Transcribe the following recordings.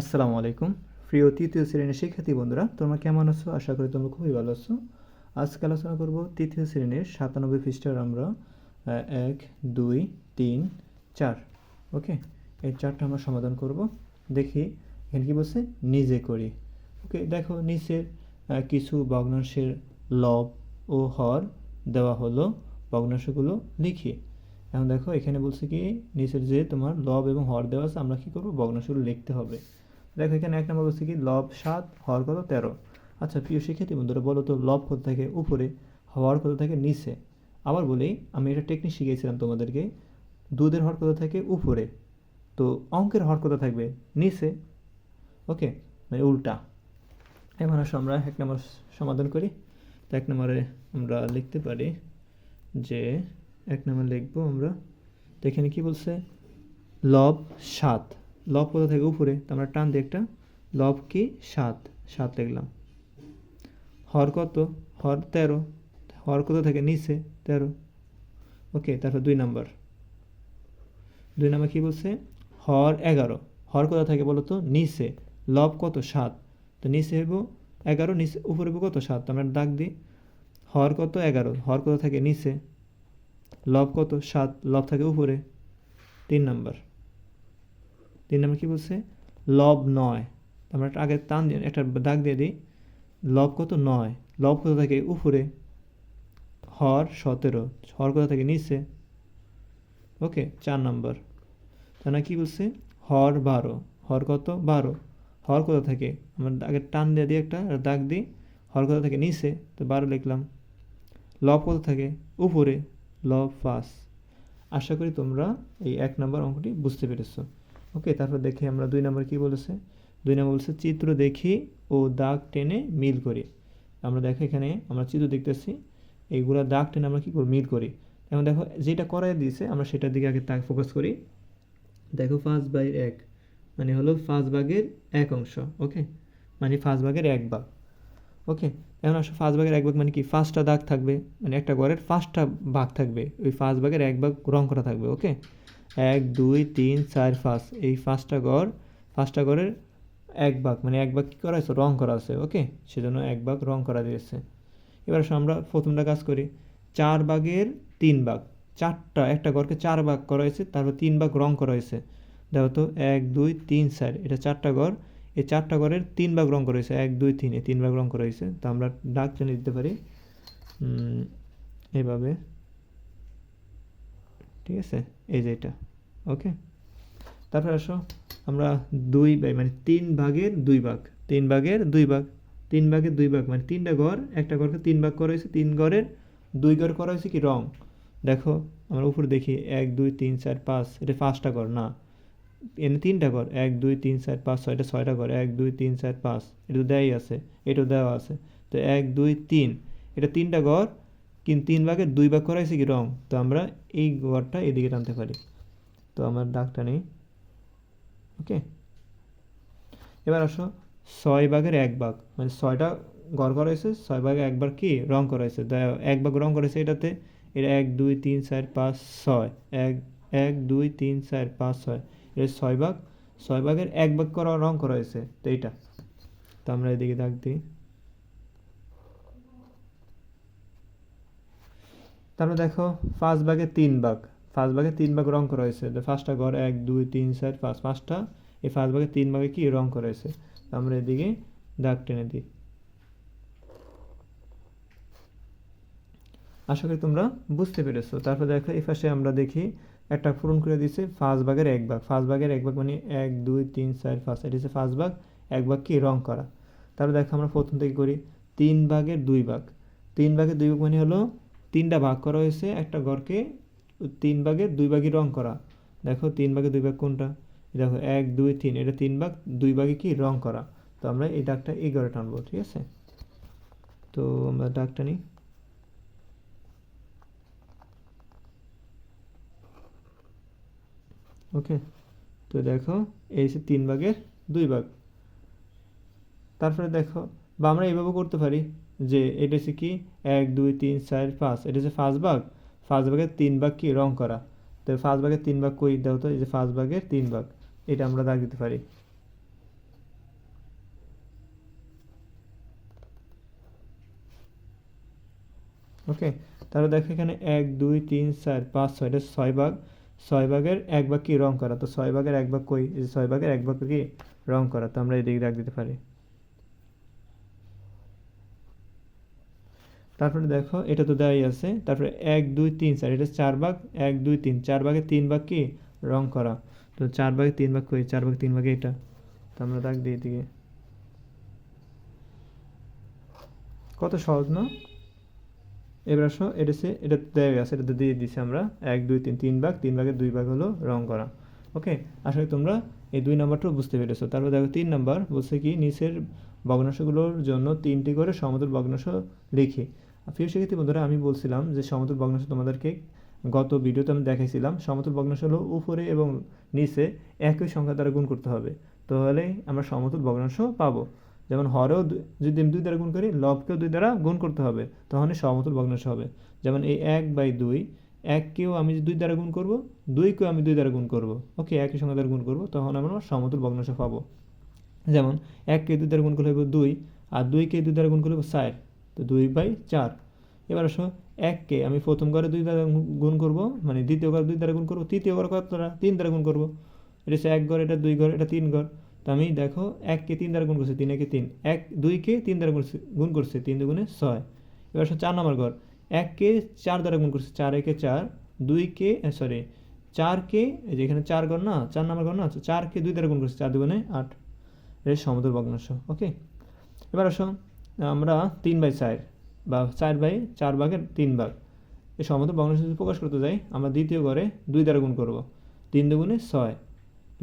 আসসালামু আলাইকুম। প্রিয় তৃতীয় শ্রেণির শিক্ষার্থী বন্ধুরা, তোমরা কেমন আছো? আশা করি তোমরা খুবই ভালো আছো। আজকে আলোচনা করব তৃতীয় শ্রেণির সাতানব্বই পৃষ্ঠার আমরা এক, দুই, তিন, চার। ওকে? এই চারটা আমরা সমাধান করব। দেখি, এখানে কি বলছে? নিজে করি। ওকে, দেখো, নিচের কিছু ভগ্নাংশের লব ও হর দেওয়া হলো, ভগ্নাংশগুলো লিখি। এখন দেখো, এখানে বলছে কি, নিচের যে তোমার লব এবং হর দেওয়া আছে, আমরা কি করব? ভগ্নাংশগুলো লিখতে হবে। দেখো এখানে এক নম্বর বলছে কি? লব সাত হওয়ার কত? তেরো। আচ্ছা প্রিয় শিক্ষার্থী বন্ধুরা, বলো তো, লব কত থাকে? উপরে হওয়ার কত থাকে? নিচে। আবার বলি, আমি এটা টেকনিক শিখিয়েছিলাম তোমাদেরকে। দুধের হর কত থাকে? উপরে। তো অঙ্কের হর কত থাকবে? নিচে। ওকে মানে উল্টা। এখন আসো আমরা এক নম্বর সমাধান করি। তো এক নম্বরে আমরা লিখতে পারি যে, এক নম্বর লিখব আমরা। তো এখানে কী বলছে? লব সাত। লব কোথা থেকে উপরে? তো আমরা টান দিয়ে একটা লব কি? সাত। সাত লিখলাম। হর কত? হর তেরো। হর কত থেকে? নিচে। তেরো। ওকে, তারপর দুই নাম্বার। দুই নাম্বার কী বলছে? হর এগারো। হর কোথা থেকে বলো তো? নিচে। লব কত? সাত। তো নিচে হইব এগারো, নিচে উপরে হইব কত? সাত। আমরা দাগ দিই। হর কত? এগারো। হর কত থাকে? নিচে। লব কত? সাত। লব থাকে উপরে। তিন নাম্বার। তিন নাম্বার কী বলছে? লব নয়। আমরা একটা আগে টান দিয়ে, একটা দাগ দিয়ে দিই। লব কত? নয়। লব কত থাকে? উপরে। হর সতেরো। হর কত থাকে? নিচে। ওকে, চার নাম্বার। তাহলে কী বলছে? হর বারো। হর কত? বারো। হর কত থাকে? আমরা আগে টান দিয়ে দিই একটা দাগ দিই। হর কত থাকে? নিচে। তো বারো লিখলাম। লব কত থাকে? উপরে। লব পাঁচ। আশা করি তোমরা এই এক নম্বর অঙ্কটি বুঝতে পেরেছ। ওকে, তারপর দেখি আমরা দুই নম্বর কি বলেছে? দুই নম্বর বলছে, চিত্র দেখি ও দাগ টেনে মিল করি। আমরা দেখো এখানে, আমরা চিত্র দেখতেছি, এইগুলা দাগ টেনে আমরা কী করি মিল করি। এখন দেখো, যেটা করাই দিয়েছে, আমরা সেটার দিকে আগে তাক ফোকাস করি। দেখো পাঁচ বাই এক মানে হলো পাঁচ ভাগের এক অংশ, ওকে? মানে পাঁচ ভাগের এক ভাগ, ওকে? এখন আসলে পাঁচ ভাগের এক ভাগ মানে কি? পাঁচটা দাগ থাকবে মানে একটা ঘরের পাঁচটা ভাগ থাকবে, ওই পাঁচ ভাগের এক ভাগ রং করা থাকবে, ওকে? এক দুই তিন চার পাঁচ। এই পাঁচটা ঘর পাঁচটা ঘরের এক ভাগ। মানে এক ভাগ কী করা আছে রং করা আছে ওকে? সেজন্য এক ভাগ রং করা দিয়েছে। এবার আমরা প্রথমটা কাজ করি। চার ভাগের তিন ভাগ। চারটা একটা ঘরকে চার ভাগ করা হয়েছে তারপর তিন ভাগ রং করা হয়েছে। দেখো তো এক দুই তিন চার। এটা চারটা ঘর এই চারটা ঘরের তিন ভাগ রং করা হয়েছে। এক দুই তিন। এই তিন ভাগ রং করা হয়েছে। তো আমরা ডাক টেনে দিতে পারি। উম, এইভাবে ঠিক আছে? এই যে এটা। ওকে তারপরে আসো। আমরা দুই মানে তিন ভাগের দুই ভাগ। তিন ভাগের দুই ভাগ। তিন ভাগের দুই ভাগ। মানে তিনটা ঘর, একটা ঘরকে তিন ভাগ করা হয়েছে। তিন ঘরের দুই ঘর করা হয়েছে কি রং? দেখো, আমরা উপরে দেখি এক, দুই, তিন, চার, পাঁচ। এটা পাঁচটা ঘর, না। এনে তিনটা ঘর। এক, দুই, তিন, চার, পাঁচ ছয়টা ছয়টা ঘর। এক, দুই, তিন, চার, পাঁচ। এটা দেয়াই আছে। এটাও দেওয়া আছে। তো এক, দুই, তিন। এটা তিনটা ঘর কিন্তু তিন ভাগের দুই ভাগ করা হয়েছে কি? রং। তো আমরা এই ঘরটা এদিকে টানতে পারি। তো আমার দাগটা নেই। ওকে? এবার আসো। ছয় ভাগের এক ভাগ। মানে ছয়টা ঘর করা হয়েছে। ছয় ভাগে একবার কি? রং করা হয়েছে। এক ভাগ রং করা হয়েছে এটাতে। এটা এক, দুই, তিন, চার, পাঁচ, ছয়। এক এক, দুই, তিন, চার, পাঁচ, ছয়। এটা ছয় ভাগ। ছয় ভাগের এক ভাগ করা রং করা হয়েছে। তো এইটা। তো আমরা এদিকে দাগ দিই। তারপরে দেখো পাঁচ ভাগে তিন ভাগ। পাঁচ ভাগে তিন ভাগ রং করা হয়েছে। তো ঘর এক, দুই, তিন, চার, পাঁচ, পাঁচটা। এই পাঁচ ভাগে তিন ভাগে কি রং করা হয়েছে? আমরা এদিকে দাগ টেনে দিই। আশা করি তোমরা বুঝতে পেরেছ। তারপর দেখো, এই পাশে আমরা দেখি, একটা পূরণ করে দিচ্ছে পাঁচ ভাগের এক ভাগ। পাঁচ ভাগের এক ভাগ মানে এক, দুই, তিন, চার, পাঁচ। এটা হচ্ছে পাঁচ ভাগ, এক ভাগ কি রং করা। তারপর দেখো আমরা প্রথম থেকে করি, তিন ভাগের দুই ভাগ। তিন ভাগের দুই ভাগ মানে হলো তিনটা ভাগ করা হয়েছে, একটা ঘরকে তিন ভাগের দুই ভাগই রং করা। দেখো, তিন ভাগে দুই ভাগ কোনটা? দেখো, এক, দুই, তিন, এটা তিন ভাগ, দুই ভাগে কি? রং করা। তো আমরা এই দাগটা এই ঘরে টানবো, ঠিক আছে? তো আমরা দাগটা নিই। ওকে, তো দেখো, এই হচ্ছে তিন ভাগের দুই ভাগ। তারপরে দেখো, বা আমরা এইভাবে করতে পারি। যে এটা হচ্ছে কি? এক, দুই, তিন, চার, পাঁচ। এটা হচ্ছে ফার্স্ট ভাগ। ফার্স্ট ভাগের তিন ভাগ কি? রং করা। তো ফার্স্ট ভাগের তিন ভাগ কই দাও তো? এই যে ফার্স্ট ভাগের তিন ভাগ। এটা আমরা দাগ দিতে পারি। ওকে? তাহলে দেখো এখানে এক, দুই, তিন, চার, পাঁচ, ছয়। এটা ছয় ভাগ। ছয় ভাগের এক ভাগ কি? রং করা। তো ছয় ভাগের এক ভাগ কই? এই ছয় ভাগের এক ভাগ কি? রং করা। তো আমরা এদিকে দাগ দিতে পারি। তারপরে দেখো, এটা তো দেওয়াই আছে। তারপরে এক, দুই, তিন, চার, এটা চার ভাগ, এক, দুই, তিন, চার ভাগে তিন ভাগ কি? রং করা। তো চার ভাগে তিন ভাগ কই? চার ভাগে তিন ভাগে এটা। তো আমরা দাগ দিয়ে এদিকে। কত সহজ, না? এবার আসো, এটা সে এটা দেওয়া গেছে এটা দিয়ে দিছি আমরা। এক, দুই, তিন তিন ভাগ, তিন ভাগের দুই ভাগ হলো রং করা। ওকে? আসলে তোমরা এই দুই নাম্বারটাও বুঝতে পেরেছ। তারপর দেখো, তিন নাম্বার বলছে কি, নিচের ভগ্নাংশগুলোর জন্য তিনটি করে সমতল ভগ্নাংশ লিখি। প্রিয় শিক্ষার্থী বন্ধুরা, আমি বলছিলাম যে সমতল ভগ্নাংশ তোমাদেরকে গত ভিডিওতে আমি দেখাইছিলাম। সমতল ভগ্নাংশ হলো উপরে এবং নিচে একই সংখ্যা দ্বারা গুণ করতে হবে। তাহলে আমরা সমতল ভগ্নাংশ পাবো। যেমন হরেও যদি আমি দুই দ্বারা গুণ করি, লবকেও দুই দ্বারা গুণ করতে হবে তখনই সমতুল ভগ্নাংশ হবে। যেমন এই এক বাই দুই, এককেও আমি দুই দ্বারা গুণ করব, দুইকেও আমি দুই দ্বারা গুণ করব। ওকে, একই সংখ্যা দ্বারা গুণ করব, তখন আমরা সমতুল ভগ্নাংশ পাবো। যেমন এককে দুই দ্বারা গুণ করলে হবে দুই, আর দুইকে দুই দ্বারা গুণ করলে হবে চার তো দুই বাই চার। এবার আসো এককে আমি প্রথম ঘরে দুই দ্বারা গুণ করব মানে দ্বিতীয় ঘরে দুই দ্বারা গুণ করব, তৃতীয় ঘরে কত দ্বারা? তিন দ্বারা গুণ করব। এটা এক ঘর, এটা দুই ঘর, এটা তিন ঘর। তো আমি দেখো এককে তিন দ্বারা গুণ করছি, তিন একে তিন। এক, দুইকে তিন দ্বারা গুণ গুণ করছে, তিন দুগুণে ছয়। এবার আসো চার নম্বর ঘর। এককে চার দ্বারা গুণ করছে, চার একে চার, দুইকে সরি চারকে, এই যে এখানে চার ঘর না, চার নম্বর ঘর না, চারকে দুই দ্বারা গুণ করছে, চার দুগুণে আট। এটা সমতল ভগ্নাংশ ওকে এবার আসো আমরা তিন বাই চার বা চার বাই চার ভাগের তিন ভাগ। এই সমতল ভগ্নাংশ প্রকাশ করতে যাই, আমরা দ্বিতীয় ঘরে দুই দ্বারা গুণ করব। তিন দুগুণে ছয়।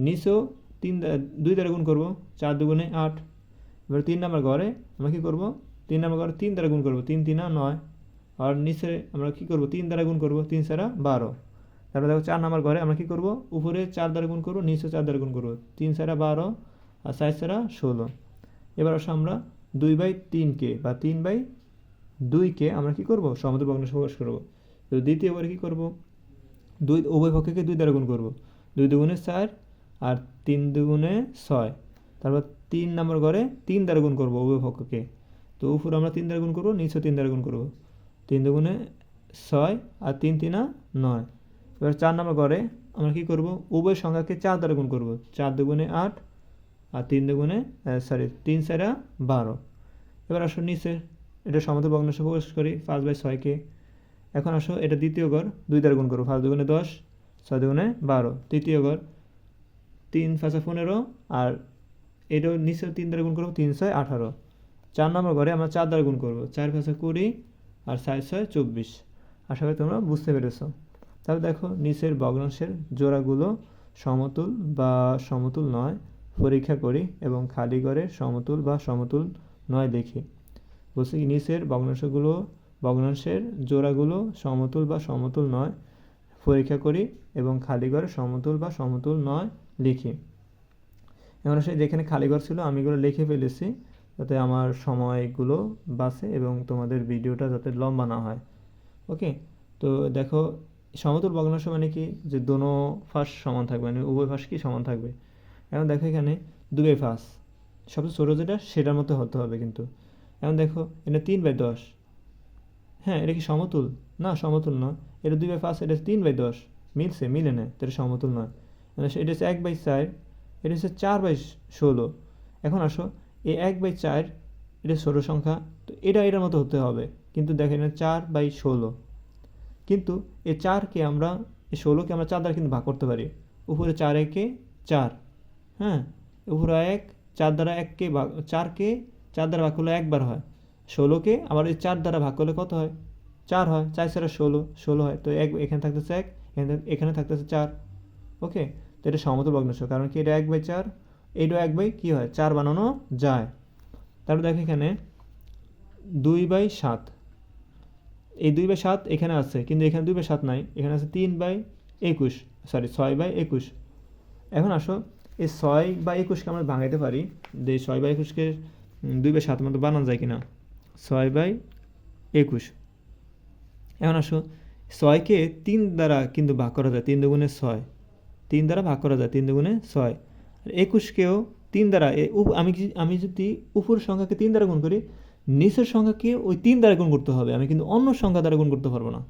নিচেও তিন দুই দ্বারা গুণ করব, চার দুগুণে আট। এবার তিন নম্বর ঘরে আমরা কী করব? তিন নম্বর ঘরে তিন দ্বারা গুণ করব, তিন তিনা নয়। আর নিচে আমরা কী করব? তিন দ্বারা গুণ করব, তিন ছাড়া বারো। তারপরে দেখো চার নম্বর ঘরে আমরা কী করব? উপরে চার দ্বারা গুণ করব, নিচে চার দ্বারা গুণ করব। তিন ছাড়া বারো আর সাইজ ছাড়া ষোলো। এবার আসো আমরা দুই বাই তিনকে বা তিন বাই দুইকে আমরা কি করব? সমুদ্র ভগ্নাংশ প্রকাশ করব। তো দ্বিতীয়বার কি করব? দুই, উভয় পক্ষকে দুই দ্বারা গুণ করব। দুই দুগুণে চার আর তিন দুগুণে ছয়। তারপর তিন নম্বর ঘরে তিন দ্বারা গুণ করব উভয় পক্ষকে। তো উপরে আমরা তিন দ্বারা গুণ করব নিচে তিন দ্বারা গুণ করব। তিন দুগুণে ছয় আর তিন তিনা নয়। এবার চার নম্বর ঘরে আমরা কি করব? উভয় সংখ্যাকে চার দ্বারা গুণ করব। চার দুগুণে আট আর তিন দুগুণে সরি তিন চারা বারো। এবার আসো নিচে, এটা সমতল ভগ্নাংশ প্রকাশ করি, পাঁচ বাই ছয়কে এখন আসো, এটা দ্বিতীয় ঘর দুই দ্বারা গুণ করব, পাঁচ দুগুণে দশ, ছয় দুগুণে বারো, তৃতীয় ঘর তিন পাঁচে পনেরো, আর এটাও নিচে তিন দ্বারা গুণ করব, তিন ছয় আঠারো। চার নম্বর ঘরে আমরা চার দ্বারা গুণ করব, চার পাঁচে কুড়ি আর ছয় ছয় চব্বিশ। আশা করি তোমরা বুঝতে পেরেছ। তাহলে দেখো, নিচের ভগ্নাংশের জোড়াগুলো সমতুল বা সমতুল নয় পরীক্ষা করি এবং খালি ঘরে সমতুল বা সমতুল নয় দেখি। বলছি নিচের ভগ্নাংশগুলো, ভগ্নাংশের জোড়াগুলো সমতুল বা সমতুল নয়, পরীক্ষা করি এবং খালি ঘরে সমতুল বা সমতুল নয় লিখি। এখন আসলে যেখানে খালি ঘর ছিল, আমি এগুলো লিখে ফেলেছি যাতে আমার সময়গুলো বাঁচে এবং তোমাদের ভিডিওটা যাতে লম্বা না হয়। ওকে, তো দেখো, সমতুল ভগ্নাংশ মানে কি? যে দোনো ফাঁস সমান থাকবে মানে উভয় ফাঁস কি সমান থাকবে। এখন দেখো এখানে দুই ফাঁস সবচেয়ে ছোটো যেটা, সেটার মতো হতে হবে কিন্তু। এখন দেখো, এটা তিন বাই দশ। হ্যাঁ এটা কি সমতুল? না, সমতুল নয়। এটা দুই বাই পাঁচ, এটা তিন বাই দশ। মিলছে, মিলে তো এটা সমতুল নয়। মানে এটা হচ্ছে এক বাই চার, এটা হচ্ছে চার বাই ষোলো। এখন আসো, এই এক বাই চার, এটা ষোলো সংখ্যা, তো এটা এটার মতো হতে হবে। কিন্তু দেখেন এটা চার বাই ষোলো। কিন্তু এই চারকে আমরা, এই ষোলোকে আমরা চার দ্বারা কিন্তু ভাগ করতে পারি। উপরে চার একে চার। হ্যাঁ উপরে এক, চার দ্বারা এককে ভাগ চারকে চার দ্বারা ভাগ করলে একবার হয়। ষোলোকে আবার এই চার দ্বারা ভাগ করলে কত হয়? চার হয়, চার ছাড়া ষোলো ষোলো হয়। তো এক, এখানে থাকতেছে এক, এখানে থাকতেছে চার। ওকে? তো এটা সমতল ভগ্নাংশ, কারণ কি এটা এক বাই চার এইটাও এক বাই কী হয়? চার বানানো যায়। তারপর দেখো এখানে, দুই বাই সাত। এই দুই বাই সাত এখানে আছে, কিন্তু এখানে দুই বাই সাত নাই, এখানে আছে তিন বাই একুশ সরি ছয় বাই একুশ। এখন আসো এই ছয় বা একুশকে আমরা ভাঙাইতে পারি, যে ছয় বাই একুশকে দুই বাই সাত মতো বানানো যায় কিনা? ছয় বাই একুশ। এখন আসো, ছয়কে তিন দ্বারা কিন্তু ভাগ করা যায়, তিন দুগুণে ছয়। তিন দ্বারা ভাগ করা যায়, তিন দুগুণে ছয়। আর একুশকেও তিন দ্বারা আমি আমি যদি উপর সংখ্যাকে তিন দ্বারা গুণ করি, নিচের সংখ্যাকে ওই তিন দ্বারা গুণ করতে হবে। আমি কিন্তু অন্য সংখ্যা দ্বারা গুণ করতে পারব না।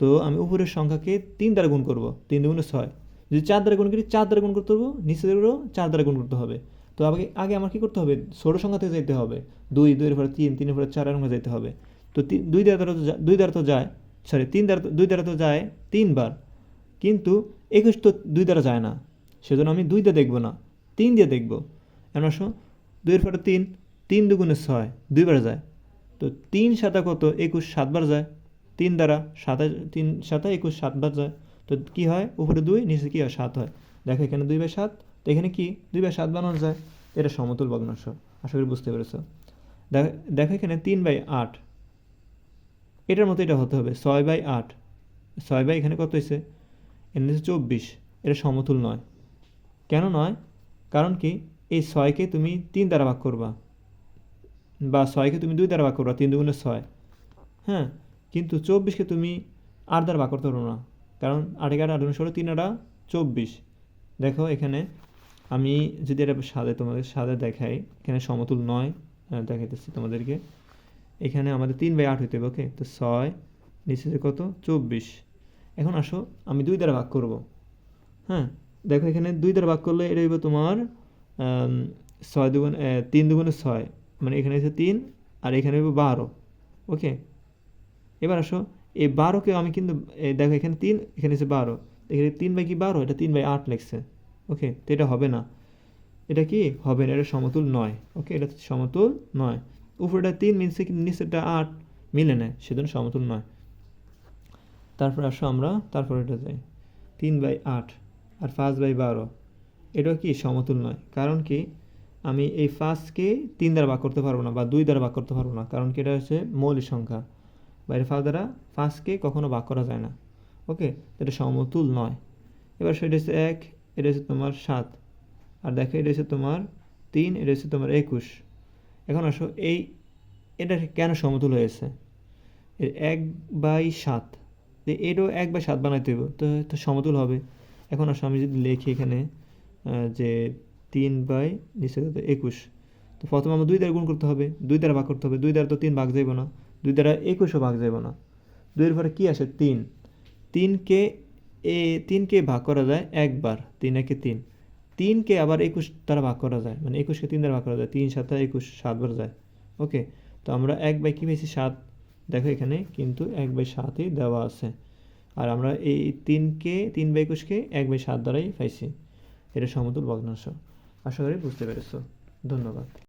তো আমি উপরের সংখ্যাকে তিন দ্বারা গুণ করব, তিন দুগুণে ছয়। যদি চার দ্বারা গুণ করি, চার দ্বারা গুণ করতে হবে পারব নিচেরও চার দ্বারা গুণ করতে হবে। তো আগে আগে আমার কী করতে হবে? ছোট সংখ্যা থেকে যেতে হবে। দুই, দুইয়ের পরে তিন, তিনের পরে চার, এরকম যেতে হবে। তো তিন দুই দ্বারা তো দুই দ্বারা তো যায় সরি তিন দ্বারা দুই দ্বারা তো যায় তিনবার। কিন্তু একুশ তো দুই দ্বারা যায় না। সেজন্য আমি দুই দিয়ে দেখব না, তিন দিয়ে দেখব। এমন আসো, দুইয়ের পরে তিন তিন দুগুণে ছয়, দুইবার যায়। তো তিন সাতা কত? একুশ সাতবার যায়। তিন দ্বারা সাতা তিন সাতা একুশ সাতবার যায়। তো কি হয়? উপরে দুই, নিচে কি হয়? সাত হয়। দেখো এখানে দুই বাই সাত, তো এখানে কি? দুই বাই সাত বানানো যায়। এটা সমতুল ভগ্নাংশ। আশা করি বুঝতে পেরেছ। দেখো এখানে তিন বাই আট। এটার মতো এটা হতে হবে। ছয় বাই আট। ছয় বাই এখানে কত হয়েছে? এখানে হচ্ছে চব্বিশ। এটা সমতুল নয়। কেন নয়? কারণ কি? এই ছয়কে তুমি তিন দ্বারা ভাগ করবা। বা ছয়কে তুমি দুই দ্বারা ভাগ করবা। তিন দুগুণে ছয়। হ্যাঁ? কিন্তু চব্বিশকে তুমি আট দ্বারা ভাগ করতে পারো না। কারণ আট এগারো আট ষোলো তিন আটা চব্বিশ। দেখো এখানে আমি যদি এটা সাদে তোমাদের সাদে দেখাই, এখানে সমতুল নয় দেখাইতেছি তোমাদেরকে। এখানে আমাদের তিন বাই আট হইতে ওকে তো ছয়, নিচে যে কত? চব্বিশ। এখন আসো, আমি দুই দ্বারা ভাগ করব। হ্যাঁ দেখো এখানে দুই দ্বারা ভাগ করলে এটা হইব তোমার ছয় দুগুণ তিন দুগুণে ছয়। মানে এখানে হচ্ছে তিন, আর এখানে হইব বারো ওকে এবার আসো এই বারোকে আমি কিন্তু দেখো এখানে তিন, এখানে হচ্ছে বারো। এখানে তিন বাই কি বারো? এটা তিন বাই আট লেখছে। ওকে, তো এটা হবে না। এটা কি? হবে না, এটা সমতুল নয়। ওকে, এটা সমতুল নয়। উপরেটা তিন মিলছে কিন্তু নিচেরটা আট মিলে নেয়, সেজন্য সমতুল নয়। তারপর আসো আমরা, তারপর এটা যাই। তিন বাই আট আর পাঁচ বাই বারো। এটাও কি? সমতুল নয়। কারণ কি? আমি এই পাঁচকে তিন দ্বারা ভাগ করতে পারব না বা দুই দ্বারা ভাগ করতে পারব না। কারণ কি? এটা হচ্ছে মৌলিক সংখ্যা। বা এটা পাঁচ দ্বারা পাঁচকে কখনো ভাগ করা যায় না। ওকে? এটা সমতুল নয়। এবার সেটা হচ্ছে এক, এটা হচ্ছে তোমার সাত। আর দেখো, এটা হচ্ছে তোমার তিন, এটা হচ্ছে তোমার একুশ। এখন আসো, এই, এটা কেন সমতুল হয়েছে? এক বাই সাত। তো এরও এক বাই সাত বানাইতে হইব, তো তো সমতুল হবে। এখন আসো, আমি যদি লিখি এখানে যে তিন বাই নিচে একুশ। তো প্রথমে আমার দুই দ্বারা গুণ করতে হবে, দুই দ্বারা ভাগ করতে হবে, দুই দ্বারা তো তিন ভাগ যাইব না। দুই দ্বারা একুশও ভাগ যাইব না। দুইয়ের পরে কী আসে? তিন। তিনকে এ, তিনকে ভাগ করা যায় একবার। তিন একে তিন। তিনকে আবার একুশ দ্বারা ভাগ করা যায়। মানে একুশকে তিন দ্বারা ভাগ করা যায়। তিন সাতটা একুশ সাতবার যায়। ওকে? তো আমরা এক বাই কী পেয়েছি? সাত। দেখো এখানে কিন্তু এক বাই সাতই দেওয়া আছে। আর আমরা এই তিনকে, তিন বাই একুশকে এক বাই সাত দ্বারাই পাইছি। এটা সমতুল ভগ্নাংশ। আশা করি বুঝতে পেরেছ। ধন্যবাদ।